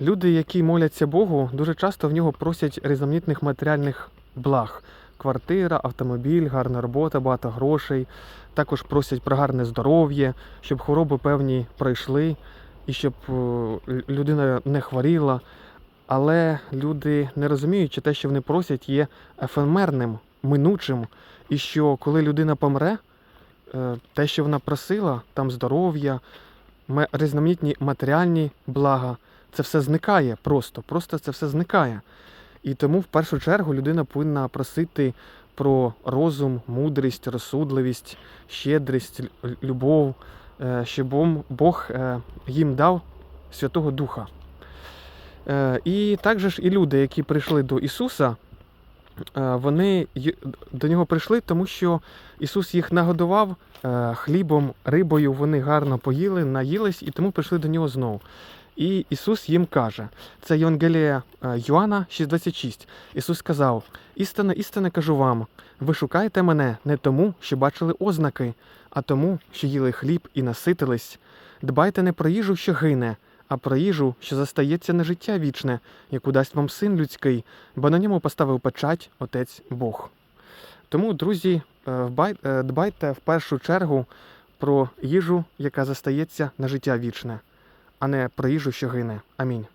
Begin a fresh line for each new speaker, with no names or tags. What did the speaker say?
люди, які моляться Богу, дуже часто в нього просять різноманітних матеріальних благ. Квартира, автомобіль, гарна робота, багато грошей. Також просять про гарне здоров'я, щоб хвороби певні пройшли і щоб е, людина не хворіла. Але люди не розуміють, що те, що вони просять, є ефемерним, минучим, і що коли людина помре, е, те, що вона просила, там здоров'я, різноманітні матеріальні блага, це все зникає просто, просто це все зникає. І тому в першу чергу людина повинна просити про розум, мудрість, розсудливість, щедрість, любов, е, щоб Бог е, їм дав Святого Духа. Е, І також і люди, які прийшли до Ісуса, вони до нього прийшли, тому що Ісус їх нагодував хлібом, рибою, вони гарно поїли, наїлись і тому прийшли до нього знову. І Ісус їм каже: це Євангелія е, Йоанна 6,26. Ісус сказав: Істинно, істинно кажу вам, ви шукаєте мене не тому, що бачили ознаки, а тому, що їли хліб і наситились. Дбайте не про їжу, що гине, а про їжу, що застається на життя вічне, яку дасть вам син людський, бо на ньому поставив печать Отець Бог. Тому, друзі, е, е, дбайте в першу чергу про їжу, яка застається на життя вічне, а не про що гине. Амінь.